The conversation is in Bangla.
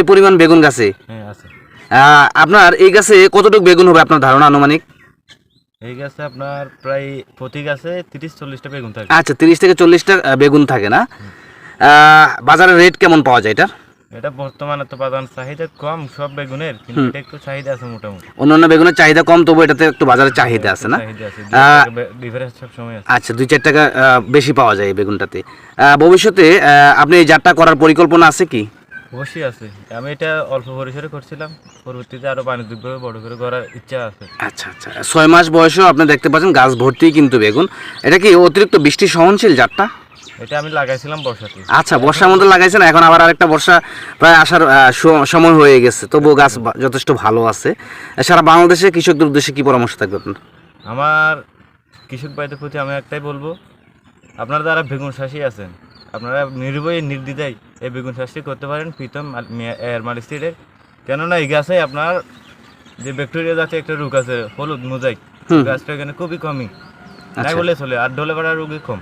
এই পরিমাণ বেগুন গাছে? হ্যাঁ আপনার এই গাছে কতটুকু বেগুন হবে আপনার ধারণা আনুমানিক? এই গাছে আপনার প্রায় প্রতি গাছে তিরিশ চল্লিশটা বেগুন থাকে। আচ্ছা তিরিশ থেকে চল্লিশটা বেগুন থাকে না? বাজারে রেট কেমন পাওয়া যায় এটার? এটা বর্তমানে তো বাজার চাহিদা কম সব বেগুনের কিন্তু এটা একটু চাহিদা আছে মোটামুটি। অন্যান্য বেগুনের চাহিদা কম তবু এটাতে একটু বাজারে চাহিদা আছে না? চাহিদা আছে আহ, ডিফারেন্স সব সময় আছে। আচ্ছা দুই চার টাকা বেশি পাওয়া যায় এই বেগুনটাতে। ভবিষ্যতে আপনি এই জাতটা করার পরিকল্পনা আছে কি? অবশ্যই আছে। আমি এটা অল্প পরিসরে করছিলাম পরবর্তীতে আরও বাণিজ্যিকভাবে বড় করে করার ইচ্ছা আছে। আচ্ছা আচ্ছা। ছয় মাস বয়সেও আপনি দেখতে পাচ্ছেন গাছ ভর্তি কিন্তু বেগুন। এটা কি অতিরিক্ত বৃষ্টি সহনশীল জাতটা? এটা আমি লাগাইছিলাম বর্ষাতে আচ্ছা বর্ষার মধ্যে লাগাইছেন এখন আবার আরেকটা বর্ষা প্রায় আসার সময় হয়ে গেছে। তবুও গাছ যথেষ্ট ভালো আছে। সারা বাংলাদেশে কৃষকদের উদ্দেশ্যে কি পরামর্শ থাকবে আপনার? আমার কৃষক ভাইদের প্রতি আমি একটাই বলব আপনারা যারা বেগুন চাষি আছেন আপনারা নির্ভয়ে নির্দ্বিধায় এই বেগুন চাষটি করতে পারেন প্রীতম এয়ার মালিস্টিডের কেননা এই গাছে আপনার যে ব্যাকটেরিয়া জাতীয় একটা রোগ আছে হলুদ মোজাইক গাছটা এখানে খুবই কমই। নাই আচ্ছা। বলে চলে আর ঢোলে পাড়া রোগী কম।